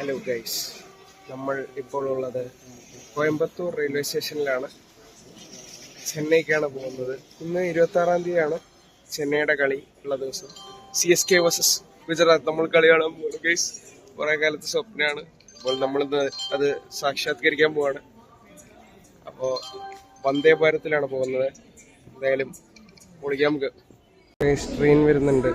Hello guys നമ്മൾ ഇപ്പോൾ ഉള്ളത് കോയമ്പത്തൂർ റെയിൽവേ സ്റ്റേഷനിലാണ് ചെന്നൈക്കാണ് പോകുന്നത്. ഇന്ന് ഇരുപത്തി ആറാം തീയതിയാണ് ചെന്നൈയുടെ കളി ഉള്ള ദിവസം. C S K versus Gujarat. നമ്മൾ കളി കാണാൻ പോകുന്നു ഗൈസ് കുറെ കാലത്ത് സ്വപ്നമാണ്. അപ്പോൾ നമ്മളിന്ന് അത് സാക്ഷാത്കരിക്കാൻ പോവാണ്. അപ്പോൾ വന്ദേ ഭാരത്തിലാണ് പോകുന്നത്. എന്തായാലും പൊളിക്കാൻ നമുക്ക്. ട്രെയിൻ വരുന്നുണ്ട്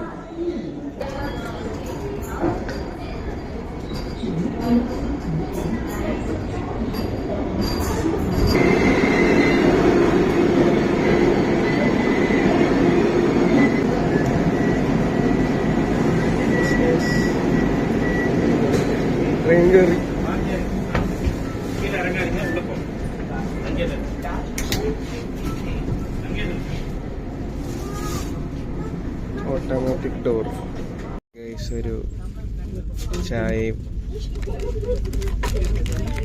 ട്രെയിൻ കയറി ഓട്ടോമാറ്റിക് ഡോർ ഗൈസ് ഒരു ചായയും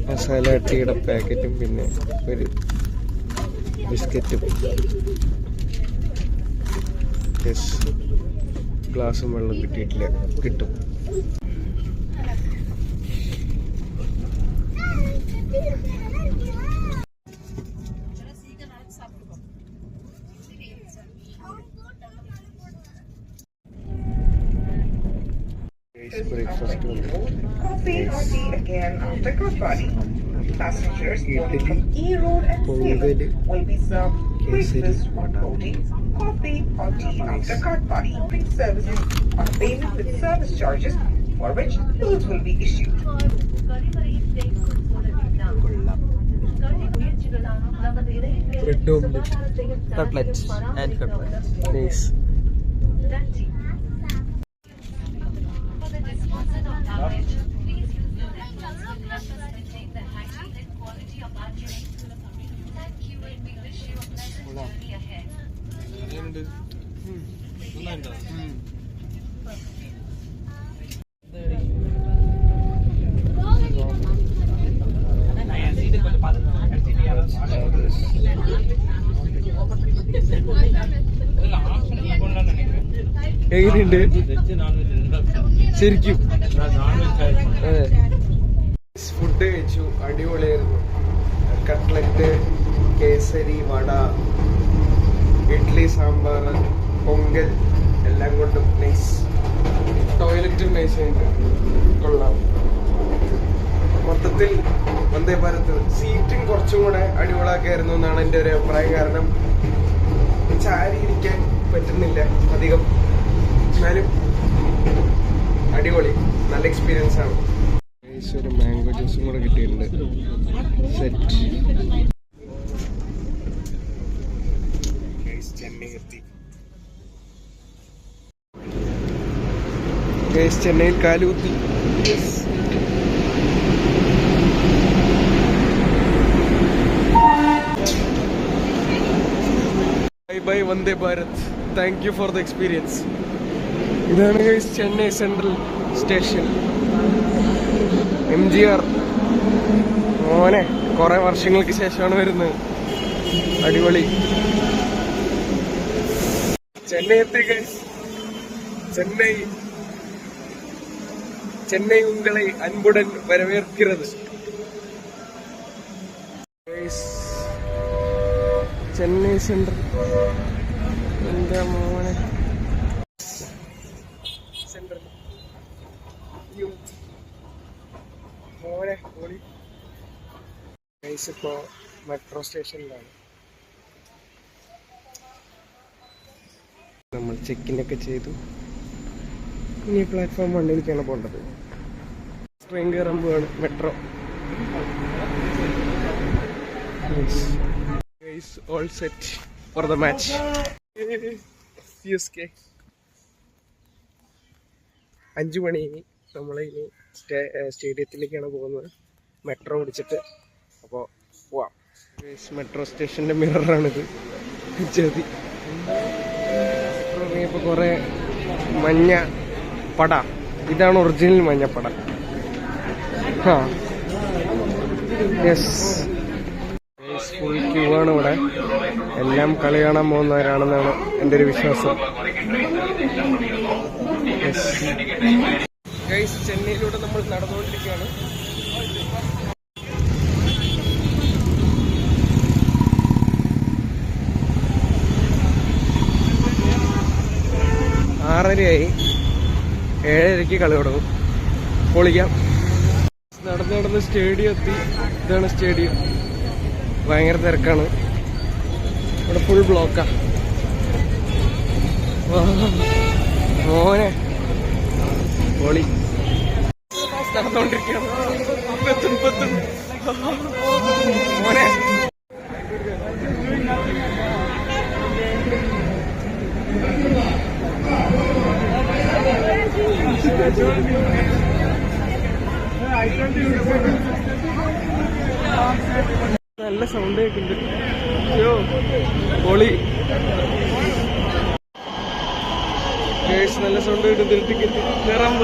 മസാല ടീയുടെ പാക്കറ്റും പിന്നെ ഒരു ബിസ്ക്കറ്റും. ഗ്ലാസും വെള്ളം കിട്ടിയിട്ടില്ല. കിട്ടും. express Copy ID again after crossbody. Passengers boarding from E Road and will be served breakfast on boarding. Copy ID after card body. Free services on payment with service charges for which bills will be issued. Cutlets and. Nice. എങ്ങനെയുണ്ട്? ശരിക്കും. Food കഴിച്ചു അടിപൊളിയായിരുന്നു. Cutlet kesari vada idli sambar pongal എല്ലാം കൊണ്ടും nice ടോയ്ലറ്റും nice ഉണ്ട് കൊള്ളാം. മൊത്തത്തിൽ വന്ദേ ഭാരത്. സീറ്റും കുറച്ചും കൂടെ അടിപൊളിയാക്കായിരുന്നു എന്നാണ് എന്റെ ഒരു അഭിപ്രായം. കാരണം ചാരി ഇരിക്കാൻ പറ്റുന്നില്ല അധികം. എന്നാലും അടിപൊളി. നല്ല എക്സ്പീരിയൻസ് ആണ്. ഒരു മാംഗോ ജ്യൂസും കൂടെ കിട്ടിയിട്ടുണ്ട്. സെറ്റ് ചെന്നൈ എത്തി. ചെന്നൈയിൽ കാലുകുത്തി bye bye Vande Bharat. Thank you for the experience ഇതാണ് Chennai central station M G R മോനെ കുറെ വർഷങ്ങൾക്ക് ശേഷമാണ് വരുന്നത്. അടിപൊളി. ചെന്നൈ എത്തി ചെന്നൈ. ചെന്നൈ ഉങ്കളെ അൻപുടൻ വരവേൽക്കുന്നത്. ചെന്നൈ സെൻട്രൽ എന്താ മോനെ? ഗൈസ് ഇപ്പോ മെട്രോ സ്റ്റേഷനിലാണ് നമ്മൾ ചെക്കിനൊക്കെ ചെയ്തു. ഇനി പ്ലാറ്റ്ഫോം വണ്ണിലേക്കാണ് പോകേണ്ടത്. ട്രെയിൻ കയറാൻ പോവാണ് metro guys all set for the match അഞ്ചു മണി നമ്മൾ ഇനി സ്റ്റേ സ്റ്റേഡിയത്തിലേക്കാണ് പോകുന്നത്. മെട്രോ പിടിച്ചിട്ട്. അപ്പോൾ പോവാം. മെട്രോ സ്റ്റേഷന്റെ മിററാണിത്. ചെതി ഇറങ്ങിയപ്പോൾ കുറേ മഞ്ഞ പട. ഇതാണ് ഒറിജിനൽ മഞ്ഞപ്പട ആ യെസ് ഫുൾ ക്യൂ ആണ് ഇവിടെ. എല്ലാം കളി കാണാൻ പോകുന്നവരാണെന്നാണ് എന്റെ ഒരു വിശ്വാസം. ചെന്നൈയിലൂടെ നമ്മൾ നടന്നുകൊണ്ടിരിക്കുകയാണ്. ആറരയായി ഏഴരയ്ക്ക് കളി തുടങ്ങും. പൊളിക്കാം. നടന്ന് നടന്ന് സ്റ്റേഡിയം എത്തി ഇതാണ് സ്റ്റേഡിയം. ഭയങ്കര തിരക്കാണ്. ഇവിടെ ഫുൾ ബ്ലോക്കാ മോനെ. പൊളി. നടന്നുകൊണ്ടിരിക്കുകയാണ് മോനെ. നല്ല സൗണ്ട് കേൾക്കുന്നുണ്ട് അയ്യോ പൊളി. നല്ല സൗണ്ട് കേൾക്കുന്നുണ്ട് ടിക്കറ്റ് കയറാൻ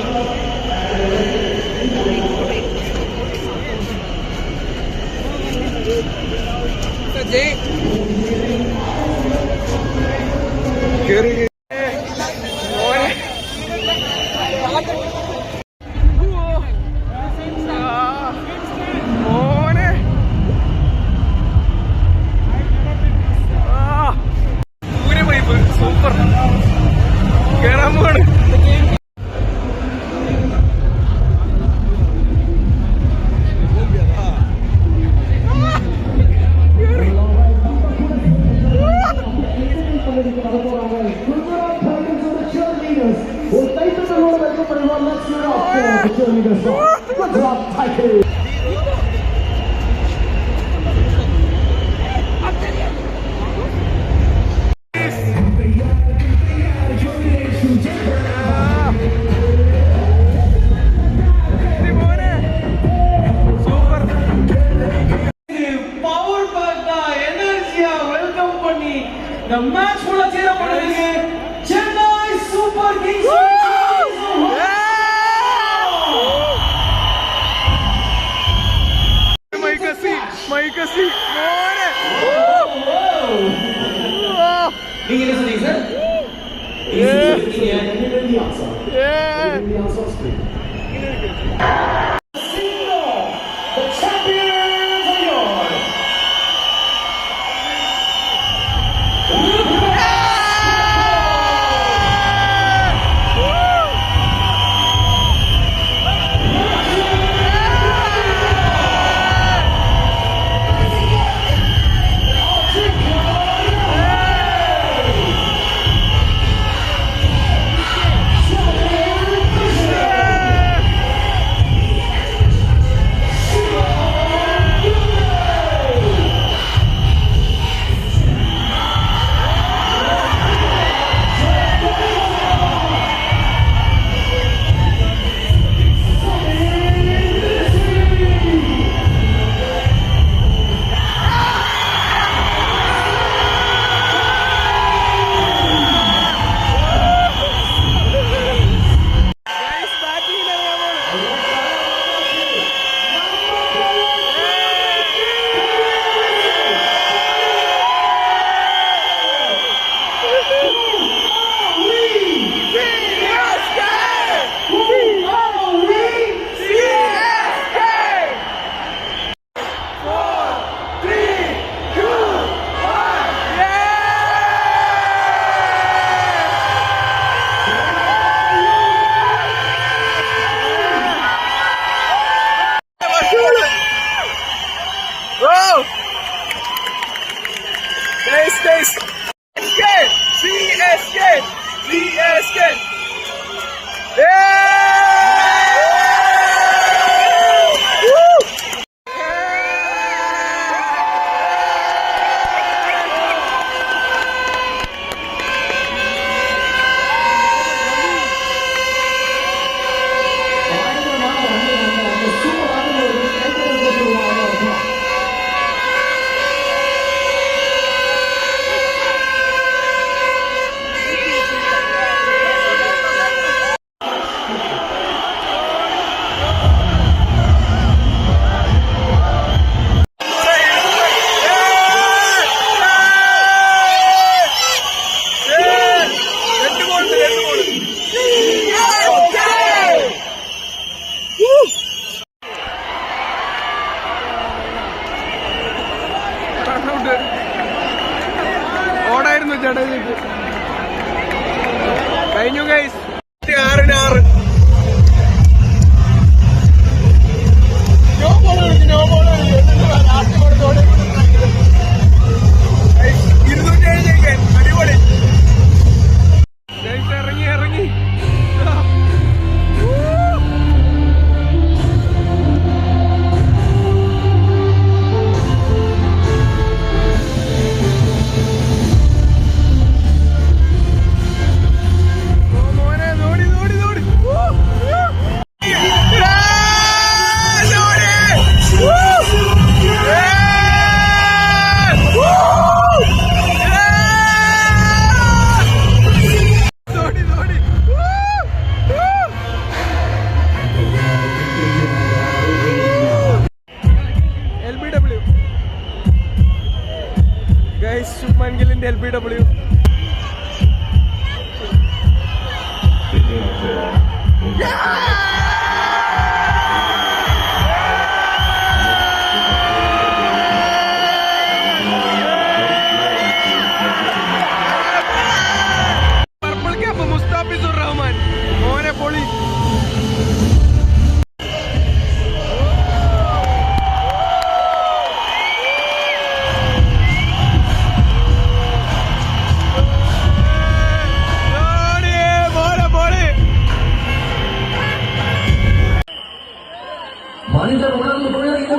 மனிதர் உணர்ந்து கொள்ள இது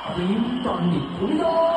அதையும் தாண்டி புதிதாக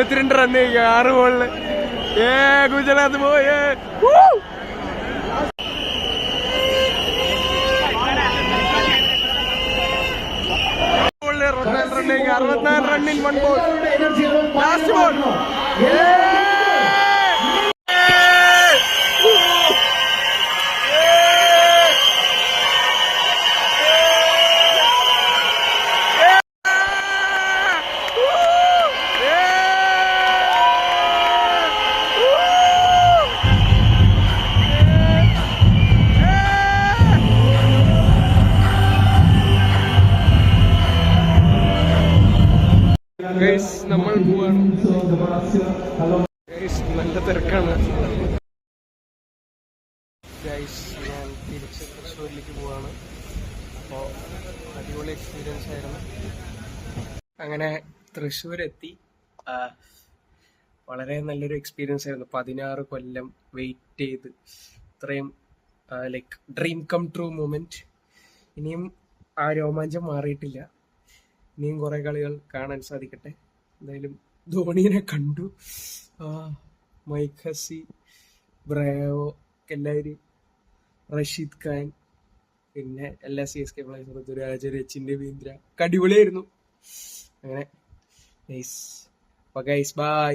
എഴുപത്തിരണ്ട് റൺ ആറ് ബോളില് ഏ ഗുജറാത്ത് പോയേ റണ്ണിങ് അറുപത്തിനാല് running one ball last ball guys നമ്മൾ പോവാണ്. നല്ല തിരക്കാണ്. ഞാൻ തിരിച്ച് തൃശ്ശൂരിലേക്ക് പോവാണ്. അപ്പോൾ അടിപൊളി എക്സ്പീരിയൻസ് ആയിരുന്നു. അങ്ങനെ തൃശ്ശൂർ എത്തി വളരെ നല്ലൊരു എക്സ്പീരിയൻസ് ആയിരുന്നു. പതിനാറ് കൊല്ലം വെയിറ്റ് ചെയ്ത്. ഇത്രയും like dream come true moment ഇനിയും ആ രോമാഞ്ചം മാറിയിട്ടില്ല. ഇനിയും കുറെ കളികൾ കാണാൻ സാധിക്കട്ടെ. എന്തായാലും ധോണിനെ കണ്ടു. മൈഖസി ബ്രേവോ എല്ലാവരും റഷീദ് ഖാൻ പിന്നെ എല്ലാ സി എസ് കെ പ്ലേയേഴ്സും ദുരാജ് രച്ചിൻ രവീന്ദ്ര അങ്ങനെ. Guys bye